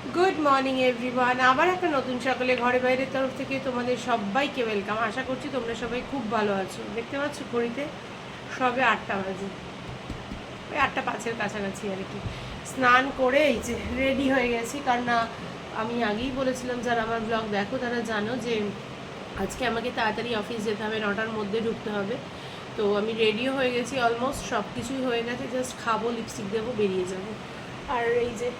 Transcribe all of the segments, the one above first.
Good morning everyone আবার একটা নতুন সকালে ঘরে বাইরের তরফ থেকে তোমাদের সবাইকে ওয়েলকাম আশা করছি তোমরা সবাই খুব ভালো আছো। দেখতে পাচ্ছ ঘড়িতে? সবে আটটা বাজে। ওই আটটা পাঁচের কাছাকাছি আর কি। স্নান করে এই যে রেডি হয়ে গেছি। কারণ আমি আগেই বলেছিলাম, যারা আমার ব্লগ দেখো, তারা জানো যে আজকে আমাকে তাড়াতাড়ি অফিস যেতে হবে। নটার মধ্যে ঢুকতে হবে। তো আমি রেডিও হয়ে গেছি। অলমোস্ট সব কিছুই হয়ে গেছে। জাস্ট খাব লিপস্টিক দেবো, বেরিয়ে যাব। আর এই যে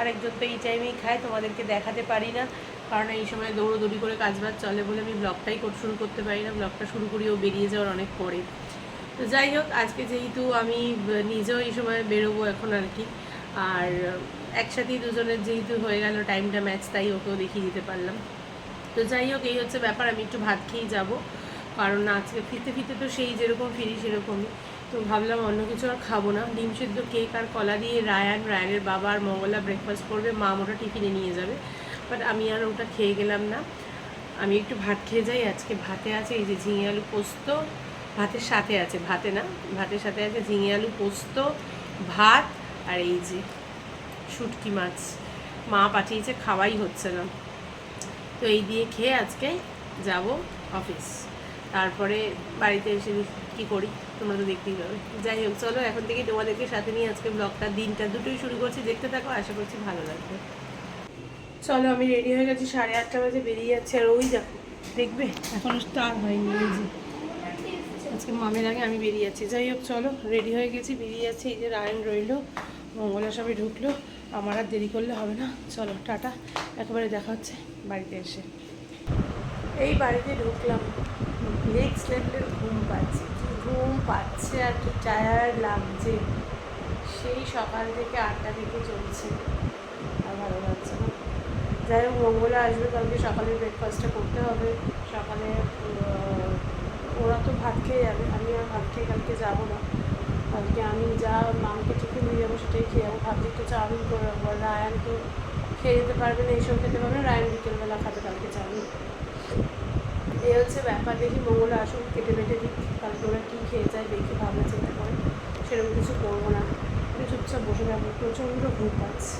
আরেকজন তো এই টাইমেই খায়, তোমাদেরকে দেখাতে পারি না। কারণ এই সময় দৌড়োদৌড়ি করে কাজবাজ চলে বলে আমি ব্লগটাই শুরু করতে পারি না। ব্লগটা শুরু করিও বেরিয়ে যাওয়ার অনেক পরে। তো যাই হোক, আজকে যেহেতু আমি নিজেও এই সময় বেরোবো এখন আর কি। আর একসাথেই দুজনের যেহেতু হয়ে গেল টাইমটা ম্যাচ তাই ওকেও দেখিয়ে দিতে পারলাম। তো যাই হোক, এই হচ্ছে ব্যাপার। আমি একটু ভাত খেয়েই যাব। কারণ আজকে ফিরতে ফিরতে তো সেই যেরকম, ফিরি সেরকমই। তো ভাবলাম অন্য কিছু আর খাব না। ডিম সিদ্ধ কেক আর কলা দিয়ে রায়ান, রায়ানের বাবা আর মঙ্গলা ব্রেকফাস্ট করবে মা ওটা টিফিনে নিয়ে যাবে। বাট আমি আর ওটা খেয়ে গেলাম না। আমি একটু ভাত খেয়ে যাই, আজকে ভাতে আছে এই যে ঝিঙে আলু পোস্ত। ভাতের সাথে আছে, ভাতে না, ভাতের সাথে আছে ঝিঙে আলু পোস্ত, ভাত আর এই যে শুটকি মাছ। মা পাঠিয়েছে, খাওয়াই হচ্ছে না। তো এই দিয়ে খেয়ে আজকে যাব অফিস তারপরে বাড়িতে এসে কী করি? তোমরা তো দেখতেই পাবে। যাই হোক, চলো এখন থেকে তোমাদেরকে সাথে নিয়ে আজকে ব্লগটা দিনটা দুটোই শুরু করছি। দেখতে থাকো, আশা করছি ভালো লাগবে। চলো, আমি রেডি হয়ে গেছি, সাড়ে আটটা বাজে বেরিয়ে যাচ্ছে। আর ওই দেখো, দেখবে? এখনও স্টার হয়নি এই যে। আজকে মামের আগে আমি বেরিয়ে যাচ্ছি। যাই হোক, চলো রেডি হয়ে গেছি, বেরিয়ে যাচ্ছি। এই যে রায়ন রইল, মঙ্গলা সবাই ঢুকলো। আমার আর দেরি করলে হবে না। চলো, টাটা। একেবারে দেখা হচ্ছে বাড়িতে এসে। এই বাড়িতে ঢুকলাম। নেক্সট লেভেলের ঘুম পাচ্ছে। ঘুম পাচ্ছে আর কি টায়ার্ড লাগছে। সেই সকাল থেকে আটটা থেকে চলছে। আর ভালো লাগছে না। যাই হোক, মঙ্গলা আসবে, কালকে সকালে ব্রেকফাস্টটা করতে হবে। সকালে ওরা তো ভাত খেয়ে যাবে। আমি আর ভাত খেয়ে কালকে যাব না। কালকে আমি যা মামকে টিফিন নিয়ে যাব সেটাই খেয়ে যাব। ভাবছি একটু চাউমিন করে রাখব রায়ান তো খেয়ে যেতে পারবে না, এইসব খেতে পারবে না, রায়ান বিকেলবেলা খাবে, কালকে চাউমিন। এই হচ্ছে ব্যাপার, দেখি মঙ্গলা আসুন কেটে বেটে দিই কালকে ওরা কী খেয়ে যায়, দেখি ভাবনা চিন্তা করে। সেরকম কিছু করব না। একটু চুপচাপ বসে যাব প্রচণ্ড ঘুম পাচ্ছে।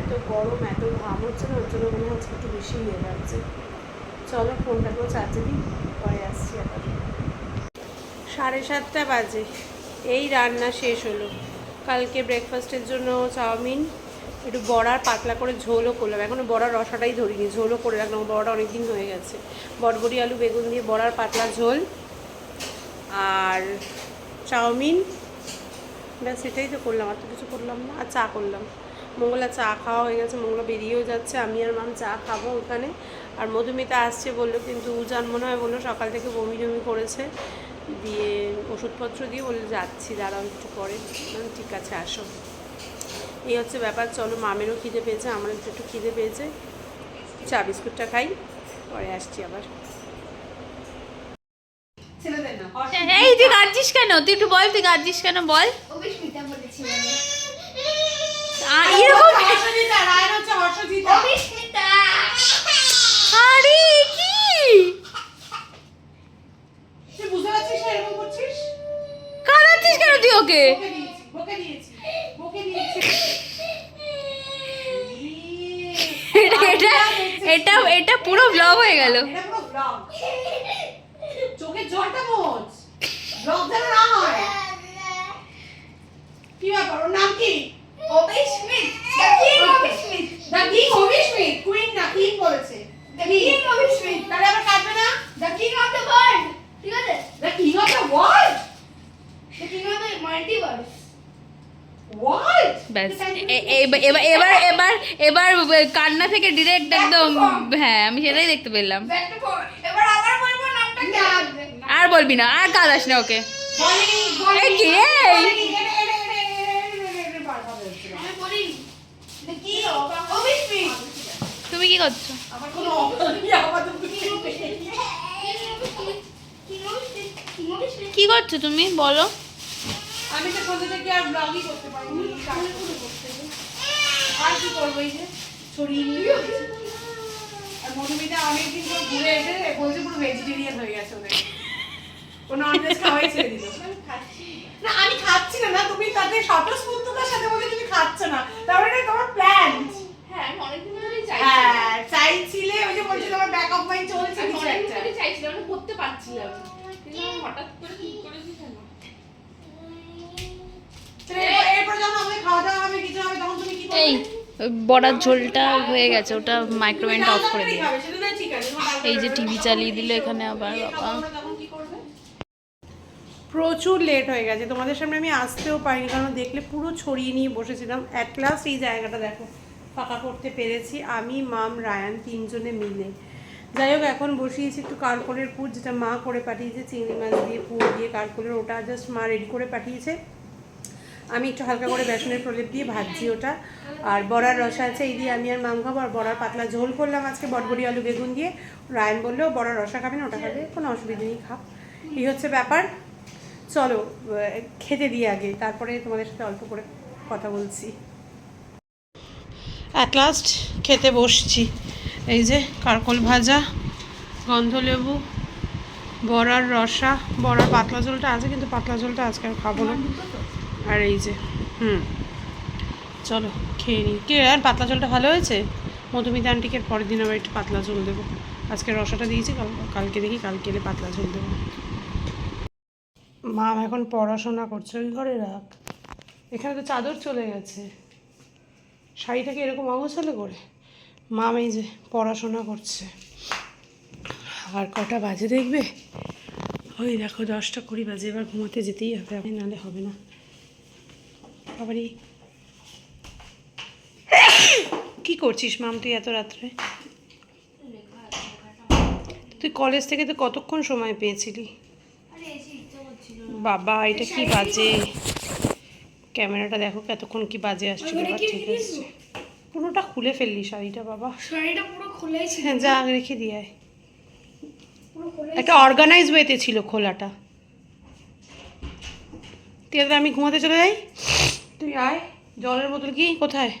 এত গরম, এত ঘাম হচ্ছে না, ওর জন্য মনে হচ্ছে একটু বেশি ইয়ে লাগছে। চলো ফোনটাকেও চার্জে দিই, পরে আসছি আবার। সাড়ে সাতটা বাজে। এই রান্না শেষ হলো। কালকে ব্রেকফাস্টের জন্য চাউমিন একটু বড়ার পাতলা করে ঝোলও করলাম। এখনও বড়ার রসাটাই ধরিনি, ঝোলও করে রাখলাম। বড়াটা অনেক দিন হয়ে গেছে। বটবড়ি আলু, বেগুন দিয়ে বড়ার পাতলা ঝোল। আর চাউমিন, ব্যাস সেটাই তো করলাম। আর তো কিছু করলাম না। আর চা করলাম। মঙ্গলা চা খাওয়া হয়ে গেছে, মঙ্গলা বেরিয়েও যাচ্ছে। আমি আর মাম চা খাব ওখানে। আর মধুমিতা আসছে বলল, কিন্তু উজান মনে হয় বলল, সকাল থেকে বমি টমি করেছে। দিয়ে ওষুধপত্র দিয়ে বলল, যাচ্ছি, দাঁড়াও একটু পরে। ঠিক আছে, আসো। এই হচ্ছে ব্যাপার। চলো মামেরও খিদে পেয়েছে আমার একটু একটু খিদে পেয়েছে। চা বিস্কুটটা খাই পরে আসছি আবার। এই তুই কাঁদছিস কেন? তুই একটু বল তুই কাঁদছিস কেন? বল। আর কি? কাঁদাচ্ছিস কেন তুই ওকে এটা এটা এটা পুরো ব্লগ হয়ে গেল। চোখের জলটা মোচ। ব্লগ যেন না হয়। কি ব্যাপার? ওর নাম কি? Abhismit the king Abhismit the king Abhismit queen না কিং বলেছে দ্য কিং অভিস্মিত তাহলে আবার কাটবে না the king of the world ঠিক আছে the king of the world the king of the multiverse world ব্যাস এ- এ- এবার এবার এবার এবার কান্না থেকে ডিরেক্ট একদম হ্যাঁ আমি সেটাই দেখতে পেলাম আর বলবি না আর কাঁদাস না ওকে তুমি কি করছ। কিং করছ তুমি বলো আমি তো থেকে আর ব্লগই করতে হবে। আর কি করব এই যে সরিয়ে এসে বলছে পুরো ভেজিটেরিয়ান হয়ে গেছে ওদের। না আমি খাচ্ছি না তুমি সাথে তুমি খাচ্ছ না। তারপরে মানে তোমার প্ল্যান হ্যাঁ হ্যাঁ চাইছিলে ওই যে তোমার একটা। আমি মানে করতে পারছিলাম। কিন্তু হঠাৎ করে কি করেছি এরপর যখন আমাদের খাওয়া দাওয়া হবে কিছু হবে তখন তুমি কি করবে? বড়ার ঝোলটা হয়ে গেছে, ওটা মাইক্রোওয়েভটা অফ করে দিই এই যে টিভি চালিয়ে দিল এখানে আবার, বাবা? প্রচুর লেট হয়ে গেছে। তোমাদের সামনে আমি আসতেও পারিনি, কারণ দেখলে পুরো ছড়িয়ে নিয়ে বসেছিলাম। অ্যাট লাস্ট এই জায়গাটা দেখো, ফাঁকা করতে পেরেছি। আমি, মাম, রায়ান তিনজনে মিলে। যাই হোক, এখন বসিয়েছি একটু কারকলের পুর, যেটা মা করে পাঠিয়েছে, চিংড়ি মাছ দিয়ে পুর দিয়ে কারকলের ওটা জাস্ট মা রেডি করে পাঠিয়েছে। আমি একটু হালকা করে বেসনের প্রলেপ দিয়ে ভাজছি ওটা। আর বড়ার রসা আছে, এই দিয়ে আমি আর মাম খাব, আর বড়ার পাতলা ঝোল করলাম আজকে, বটবড়ি, আলু, বেগুন দিয়ে। রায়ন বলল, বড়ার রসা খাবে না, ওটা খাবে, কোনো অসুবিধা নেই, খাও। এই হচ্ছে ব্যাপার। চলো খেতে দিই আগে, তারপরে তোমাদের সাথে অল্প করে কথা বলছি। অ্যাট লাস্ট খেতে বসছি। এই যে, কারকল ভাজা, গন্ধলেবু, বড়ার রসা, বড়ার পাতলা ঝোলটা আছে, কিন্তু পাতলা ঝোলটা আজকে আর খাব না। আর এই যে, হুম। চলো, খেয়ে নিই। কে, আর পাতলা ঝোলটা ভালো হয়েছে? মধুমিতা আন্টিকে পরের দিন আবার একটু পাতলা ঝোল দেবো। আজকে রসাটা দিয়েছি, কাল- কালকে দেখি, কালকে এলে পাতলা ঝোল দেবো। মা এখন পড়াশোনা করছে, ওই ঘরে রাখ। এখানে তো চাদর চলে গেছে। শাড়িটাকে এরকম অগোছালো করে? মাম এই যে পড়াশোনা করছে। আর কটা বাজে দেখবে? ওই দেখো, দশটা কুড়ি বাজে, এবার ঘুমাতে যেতেই হবে নাহলে হবে না। আবারই কি করছিস মাম তুই এত রাত্রে? তুই কলেজ থেকে তো কতক্ষণ সময় পেয়েছিলি? বাবা এটা কি বাজে? ক্যামেরাটা দেখো কতক্ষণ কি বাজে আসছিল ঠিক পুরোটা খুলে ফেললি শাড়িটা বাবা। শাড়িটা পুরো খোলাই হ্যাঁ যা রেখে দিয়ে আয়। একটা অর্গানাইজ ওয়েতে ছিল খোলাটা। তুই আমি ঘুমাতে চলে যাই? তুই আয়, জলের বোতল কি? কোথায়?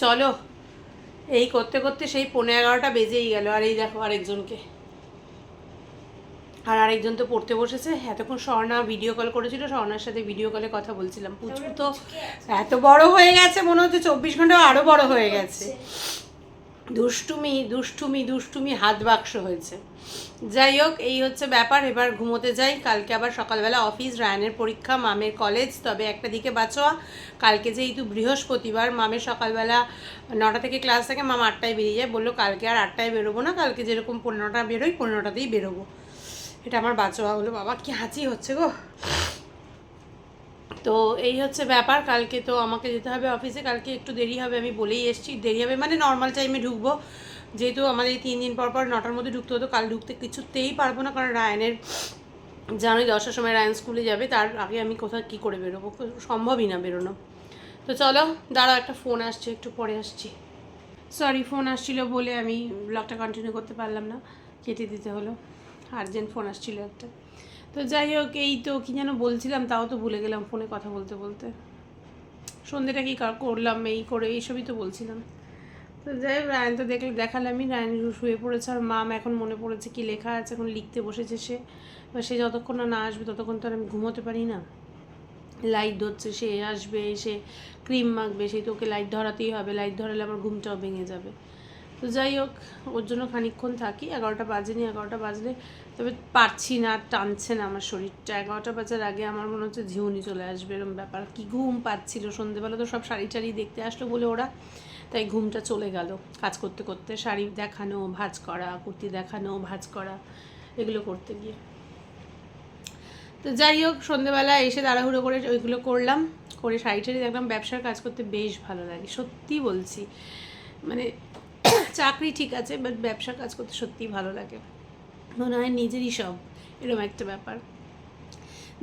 চলো। এই করতে করতে সেই পনেরো এগারোটা বেজেই গেল, আর এই দেখো আরেকজনকে। আর আরেকজন তো পড়তে বসেছে। এতক্ষণ স্বর্ণা ভিডিও কল করেছিল, স্বর্ণার সাথে ভিডিও কলে কথা বলছিলাম। পুচকু তো এত বড় হয়ে গেছে, মনে হচ্ছে চব্বিশ ঘণ্টা আরও বড় হয়ে গেছে। দুষ্টুমি দুষ্টুমি দুষ্টুমি হাত বাক্স হয়েছে। যাই হোক, এই হচ্ছে ব্যাপার। এবার ঘুমোতে যাই। কালকে আবার সকালবেলা অফিস, রায়ানের পরীক্ষা, মামের কলেজ তবে একটা দিকে বাঁচোয়া। কালকে যেহেতু বৃহস্পতিবার, মামের সকালবেলা নটা থেকে ক্লাস থাকে, মাম আটটায় বেরিয়ে যায়। বলল, কালকে আর আটটায় বেরোবো না। কালকে যেরকম পনেরোটা বেরোই, পনেরোটাতেই বেরোবো। এটা আমার বাঁচোয়া হলো। বাবা, কি হাঁচি হচ্ছে গো। তো এই হচ্ছে ব্যাপার, কালকে তো আমাকে যেতে হবে অফিসে কালকে একটু দেরি হবে, আমি বলেই এসেছি, দেরি হবে মানে নর্মাল টাইমে ঢুকবো। যেহেতু আমাদের তিন দিন পর পর নটার মধ্যে ঢুকতে হতো, কাল ঢুকতে কিছুতেই পারব না, কারণ রায়নের জানোই দশটার সময় রায়ন স্কুলে যাবে, তার আগে আমি কোথাও কী করে বেরোবো সম্ভবই না বেরোনো। তো চলো, দাঁড়াও, একটা ফোন আসছে, একটু পরে আসছি। সরি ফোন আসছিল বলে আমি ব্লগটা কন্টিনিউ করতে পারলাম না, কেটে দিতে হলো। আর্জেন্ট ফোন আসছিল একটা। তো যাই হোক, এই তো কী যেন বলছিলাম, তাও তো ভুলে গেলাম ফোনে কথা বলতে বলতে। সন্ধ্যেটা কী করলাম, এই করে, এইসবই তো বলছিলাম। তো যাই হোক রায়ন তো দেখলে দেখালামই, রায়ন শুয়ে পড়েছে আর মাম এখন মনে পড়েছে কি লেখা আছে, এখন লিখতে বসেছে সে। এবার সে যতক্ষণ না না আসবে, ততক্ষণ তো আর আমি ঘুমোতে পারি না। লাইট ধরছে, সে আসবে, সে ক্রিম মাখবে সেই তোকে লাইট ধরাতেই হবে, লাইট ধরালে আমার ঘুমটাও ভেঙে যাবে। তো যাই হোক, ওর জন্য খানিকক্ষণ থাকি। এগারোটা বাজেনি, এগারোটা বাজলে তবে পারছি না, টানছে না আমার শরীরটা। এগারোটা বাজার আগে আমার মনে হচ্ছে ঝিউনি চলে আসবে এরকম ব্যাপার। কি ঘুম পাচ্ছিল? সন্ধেবেলা তো সব শাড়ি টাড়ি দেখতে আসলো বলে ওরা, তাই ঘুমটা চলে গেল। কাজ করতে করতে শাড়ি দেখানো, ভাঁজ করা, কুর্তি দেখানো, ভাঁজ করা, এগুলো করতে গিয়ে। তো যাই হোক, সন্ধেবেলা এসে তাড়াহুড়ো করে ওইগুলো করলাম। করে শাড়ি টাড়ি দেখলাম, ব্যবসার কাজ করতে বেশ ভালো লাগে, সত্যি বলছি। মানে চাকরি ঠিক আছে বাট ব্যবসার কাজ করতে সত্যিই ভালো লাগে। মনে হয় নিজেরই সব এরকম একটা ব্যাপার।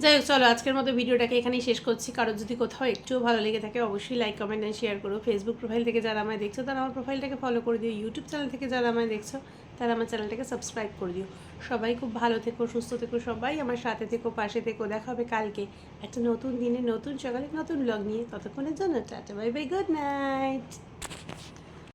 যাই হোক, চলো আজকের মতো ভিডিওটাকে এখানেই শেষ করছি। কারোর যদি কোথাও একটুও ভালো লেগে থাকে, অবশ্যই লাইক কমেন্ট অ্যান্ড শেয়ার করো। ফেসবুক প্রোফাইল থেকে যারা আমায় দেখছ, তারা আমার প্রোফাইলটাকে ফলো করে দিও। ইউটিউব চ্যানেল থেকে যারা আমায় দেখছ, তারা আমার চ্যানেলটাকে সাবস্ক্রাইব করে দিও। সবাই খুব ভালো থেকো, সুস্থ থেকো, সবাই আমার সাথে থেকো, পাশে থেকো। দেখা হবে কালকে একটা নতুন দিনে, নতুন সকালে, নতুন ব্লগ নিয়ে। ততক্ষণের জন্য tata bye bye good night